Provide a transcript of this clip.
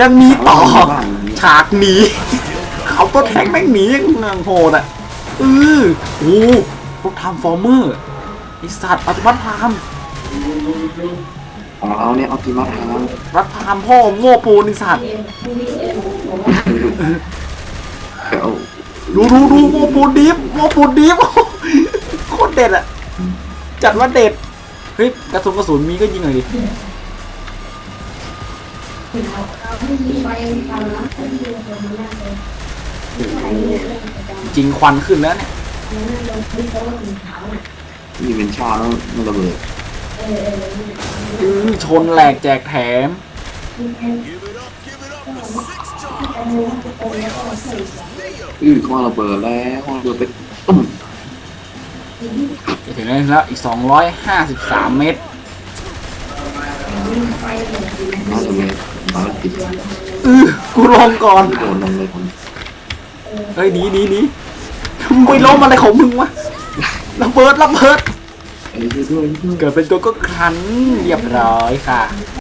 ยังมีต่อฉากหนีเขาตัวแทงแม่งหนียังโหดอะเออโอ้รถทำฟอร์เมอร์ไอสัตว์อัติมัตพามของเราเนี่ยอาทีมาทางรัดพามพ่อโง่ปูนไอสัตว์ดูดูดูโง่ปูดิฟโง่ปูดิฟโคตรเด็ดอะ จัดว่าเด็ด เฮ้ยกระสุนกระสุนมีก็ยิงหน่อยดิ จริงควันขึ้นแล้วเนี่ยนี่เป็นชาแล้วมันระเบิดอื้อชนแหลกแจกแถมอือข้อระเบิดแล้วข้อระเบิดไปตุ้มจะถึงแล้วอีก253เมตร น่าจะมีภารกิจอือกูลงก่อน โดนลงเลยคนเฮ้ยหนีหนีหนีมึงไปล้มอะไรของมึงวะระเบิดระเบิด ไอ้ด้วยด้วย เกิดเป็นตัวก็ครันเรียบร้อยค่ะ